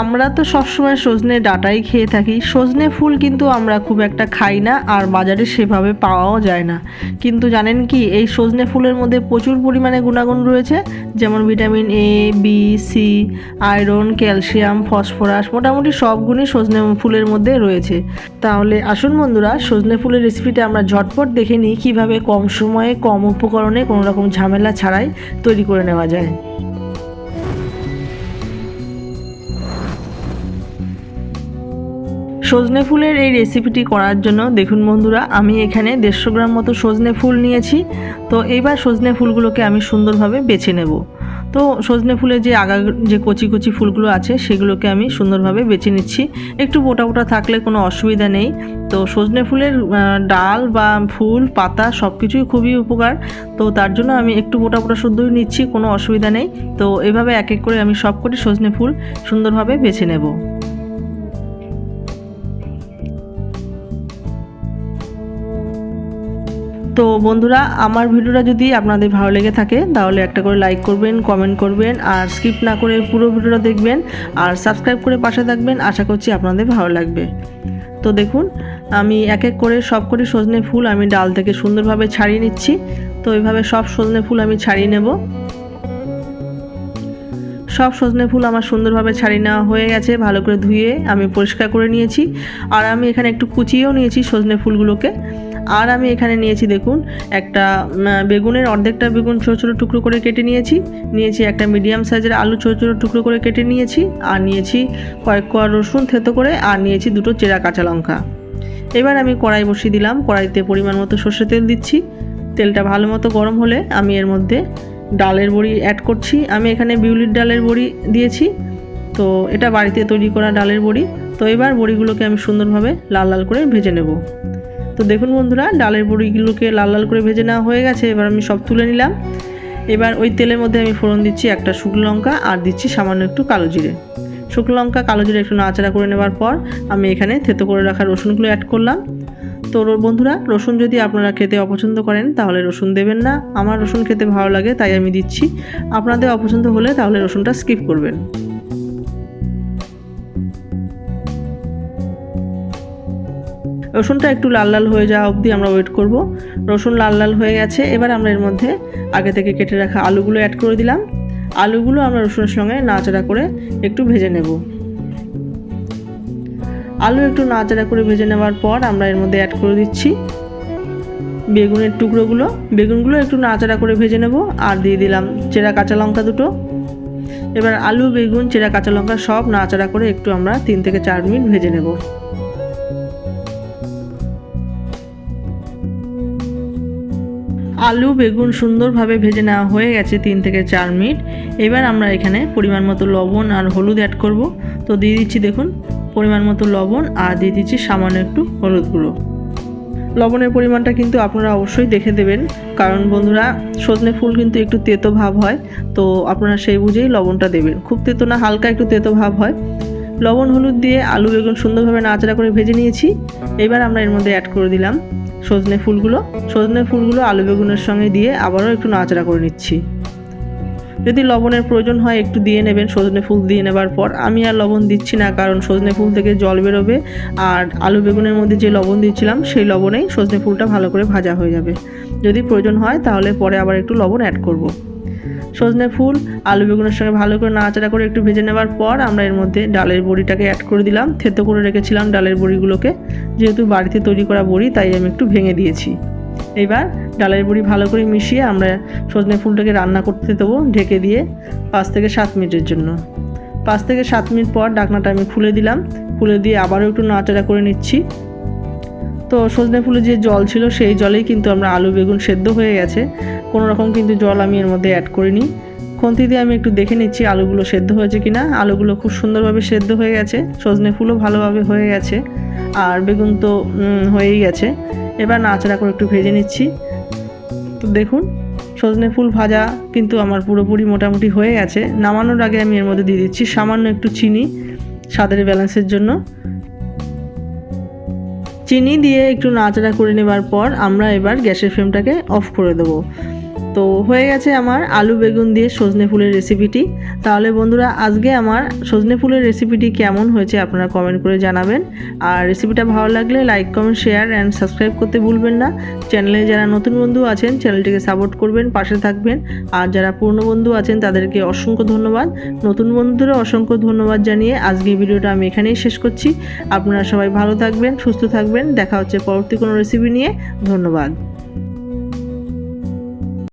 আমরা তো সবসময় সজনে ডাটাই খেয়ে থাকি। সজনে ফুল কিন্তু আমরা খুব একটা খাই না আর বাজারে সেভাবে পাওয়াও যায় না। কিন্তু জানেন কি, এই সজনে ফুলের মধ্যে প্রচুর পরিমাণে গুণাগুণ রয়েছে। যেমন vitamin A B C iron, calcium, phosphorus মোটামুটি সব গুণই সজনে ফুলের মধ্যে রয়েছে। তাহলে আসুন বন্ধুরা, সজনে ফুলের রেসিপিটা আমরা ঝটপট দেখে নিই কীভাবে কম সময়ে, কম উপকরণে কোনো রকম ঝামেলা ছাড়াই তৈরি করে নেওয়া যায়। সজনে ফুলের এই রেসিপিটি করার জন্য দেখুন বন্ধুরা, আমি এখানে দেড়শো গ্রাম মতো সজনে ফুল নিয়েছি। তো এইবার সজনে ফুলগুলোকে আমি সুন্দরভাবে বেছে নেব। তো সজনে ফুলের যে আগা, যে কচি কচি ফুলগুলো আছে, সেগুলোকে আমি সুন্দরভাবে বেছে নিচ্ছি। একটু বোটা মোটা থাকলে কোনো অসুবিধা নেই। তো সজনে ফুলের ডাল বা ফুল, পাতা সব কিছুই খুবই উপকার। তো তার জন্য আমি একটু বোটা মোটা শুদ্ধই নিচ্ছি, কোনো অসুবিধা নেই। তো এভাবে এক এক করে আমি সব কটি সজনে ফুল সুন্দরভাবে বেছে নেব। তো বন্ধুরা, আমার ভিডিওটা যদি আপনাদের ভালো লেগে থাকে, তাহলে একটা করে লাইক করবেন কমেন্ট করবেন, আর স্কিপ না করে পুরো ভিডিওটা দেখবেন, আর সাবস্ক্রাইব করে পাশে থাকবেন। আশা করছি আপনাদের ভালো লাগবে। তো দেখুন, আমি এক এক করে সব করে সজনে ফুল আমি ডাল থেকে সুন্দরভাবে ছাড়িয়ে নিচ্ছি। তো এইভাবে সব সজনে ফুল আমি ছাড়িয়ে নেব। সব সজনে ফুল আমার সুন্দরভাবে ছাড়িয়ে নেওয়া হয়ে গেছে, ভালো করে ধুয়ে আমি পরিষ্কার করে নিয়েছি। আর আমি এখানে একটু কুচিয়েও নিয়েছি সজনে ফুলগুলোকে। আর আমি এখানে নিয়েছি, দেখুন, একটা বেগুনের অর্ধেকটা বেগুন ছোটো ছোটো টুকরো করে কেটে নিয়েছি। নিয়েছি একটা মিডিয়াম সাইজের আলু ছোটো ছোটো টুকরো করে কেটে নিয়েছি, আর নিয়েছি কয়েক কোয়া রসুন থেতো করে, আর নিয়েছি দুটো চেরা কাঁচা লঙ্কা। এবার আমি কড়াই বসিয়ে দিলাম, কড়াইতে পরিমাণ মতো সর্ষে তেল দিচ্ছি। তেলটা ভালো মতো গরম হলে আমি এর মধ্যে ডালের বড়ি অ্যাড করছি। আমি এখানে বিউলির ডালের বড়ি দিয়েছি, তো এটা বাড়িতে তৈরি করা ডালের বড়ি। তো এবার বড়িগুলোকে আমি সুন্দরভাবে লাল লাল করে ভেজে নেব। তো দেখুন বন্ধুরা, ডালের বড়িগুলোকে লাল লাল করে ভেজে নেওয়া হয়ে গেছে, এবার আমি সব তুলে নিলাম। এবার ওই তেলের মধ্যে আমি ফোড়ন দিচ্ছি একটা শুকনো লঙ্কা আর দিচ্ছি সামান্য একটু কালো জিরে। শুকনো লঙ্কা, কালো জিরে একটু নাড়াচাড়া করে নেওয়ার পর আমি এখানে থেতো করে রাখা রসুনগুলো অ্যাড করলাম। তো বন্ধুরা, রসুন যদি আপনারা খেতে অপছন্দ করেন, তাহলে রসুন দেবেন না। আমার রসুন খেতে ভালো লাগে, তাই আমি দিচ্ছি। আপনাদের অপছন্দ হলে তাহলে রসুনটা স্কিপ করবেন। রসুনটা একটু লাল লাল হয়ে যাওয়া অবধি আমরা ওয়েট করব। রসুন লাল লাল হয়ে গেছে, এবার আমরা এর মধ্যে আগে থেকে কেটে রাখা আলুগুলো অ্যাড করে দিলাম। আলুগুলো আমরা রসুনের সঙ্গে নাড়াচাড়া করে একটু ভেজে নেব। আলু একটু নাড়াচাড়া করে ভেজে নেওয়ার পর আমরা এর মধ্যে অ্যাড করে দিচ্ছি বেগুনের টুকরোগুলো। বেগুনগুলো একটু নাড়াচাড়া করে ভেজে নেব আর দিয়ে দিলাম চেরা কাঁচা লঙ্কা দুটো। এবার আলু, বেগুন, চেরা কাঁচা লঙ্কা সব নাড়াচাড়া করে একটু আমরা তিন থেকে চার মিনিট ভেজে নেব। আলু, বেগুন সুন্দরভাবে ভেজে নেওয়া হয়ে গেছে তিন থেকে চার মিনিট। এবার আমরা এখানে পরিমাণ মতো লবণ আর হলুদ অ্যাড করব। তো দিয়ে দিচ্ছি দেখুন, পরিমাণ মতো লবণ আর দিয়ে দিচ্ছি সামান্য একটু হলুদ গুঁড়ো। লবণের পরিমাণটা কিন্তু আপনারা অবশ্যই দেখে দেবেন। কারণ বন্ধুরা, সজনে ফুল কিন্তু একটু তেতো ভাব হয়। তো আপনারা সেই বুঝেই লবণটা দেবেন। খুব তেতো না, হালকা একটু তেতো ভাব হয়। লবণ, হলুদ দিয়ে আলু, বেগুন সুন্দরভাবে নাচড়া করে ভেজে নিয়েছি। এবার আমরা এর মধ্যে অ্যাড করে দিলাম। সজনে ফুলগুলো সজনে ফুলগুলো আলু বেগুনের সঙ্গে দিয়ে আবারও একটু নাচড়া করে নিচ্ছি। যদি লবণের প্রয়োজন হয়, একটু দিয়ে নেবেন। সজনে ফুল দিয়ে নেবার পর আমি আর লবণ দিচ্ছি না, কারণ সজনে ফুল থেকে জল বেরোবে। আর আলু বেগুনের মধ্যে যে লবণ দিয়েছিলাম সেই লবণেই সজনে ফুলটা ভালো করে ভাজা হয়ে যাবে। যদি প্রয়োজন হয়, তাহলে পরে আবার একটু লবণ অ্যাড করব। সজনে ফুল, আলু বেগুনের সঙ্গে ভালো করে নাড়াচাড়া করে একটু ভেজে নেওয়ার পর আমরা এর মধ্যে ডালের বড়িটাকে অ্যাড করে দিলাম। থেতো করে রেখেছিলাম ডালের বড়িগুলোকে। যেহেতু বাড়িতে তৈরি করা বড়ি, তাই আমি একটু ভেঙে দিয়েছি। এবার ডালের বড়ি ভালো করে মিশিয়ে আমরা সজনে ফুলটাকে রান্না করতে দেবো ঢেকে দিয়ে পাঁচ থেকে সাত মিনিটের জন্য। পাঁচ থেকে সাত মিনিট পর ডাকনাটা আমি খুলে দিলাম। খুলে দিয়ে আবারও একটু নাড়াচাড়া করে নিচ্ছি। তো সজনে ফুলে যে জল ছিল, সেই জলেই কিন্তু আমরা আলু বেগুন সেদ্ধ হয়ে গেছে। কোনো রকম কিন্তু জল আমি এর মধ্যে অ্যাড করিনি। খুন্তি দিয়ে আমি একটু দেখে নিচ্ছি আলুগুলো সেদ্ধ হয়েছে কি না আলুগুলো খুব সুন্দরভাবে সেদ্ধ হয়ে গেছে। সজনে ফুলও ভালোভাবে হয়ে গেছে। আর বেগুন তো হয়েই গেছে। এবার নাড়াচাড়া করে একটু ভেজে নিচ্ছি। তো দেখুন, সজনে ফুল ভাজা কিন্তু আমার পুরোপুরি মোটামুটি হয়ে গেছে। নামানোর আগে আমি এর মধ্যে দিয়ে দিচ্ছি সামান্য একটু চিনি স্বাদের ব্যালেন্সের জন্য। চিনি দিয়ে একটু নাড়াচাড়া করে নেবার পর আমরা এবার গ্যাসের ফ্লেমটাকে অফ করে দেবো। তো হয়ে গেছে আমার আলু বেগুন দিয়ে সজনে ফুলের রেসিপিটি তাহলে বন্ধুরা, আজকে আমার সজনে ফুলের রেসিপিটি কেমন হয়েছে আপনারা কমেন্ট করে জানাবেন। আর রেসিপিটা ভালো লাগলে like comment share and subscribe করতে ভুলবেন না। চ্যানেলে যারা নতুন বন্ধু আছেন চ্যানেলটিকে সাপোর্ট করবেন, পাশে থাকবেন। আর যারা পুরনো বন্ধু আছেন, তাদেরকে অসংখ্য ধন্যবাদ। নতুন বন্ধুদেরও অসংখ্য ধন্যবাদ জানিয়ে আজকে ভিডিওটা আমি এখানেই শেষ করছি। আপনারা সবাই ভালো থাকবেন, সুস্থ থাকবেন। দেখা হচ্ছে পরবর্তী কোনো রেসিপি নিয়ে। ধন্যবাদ।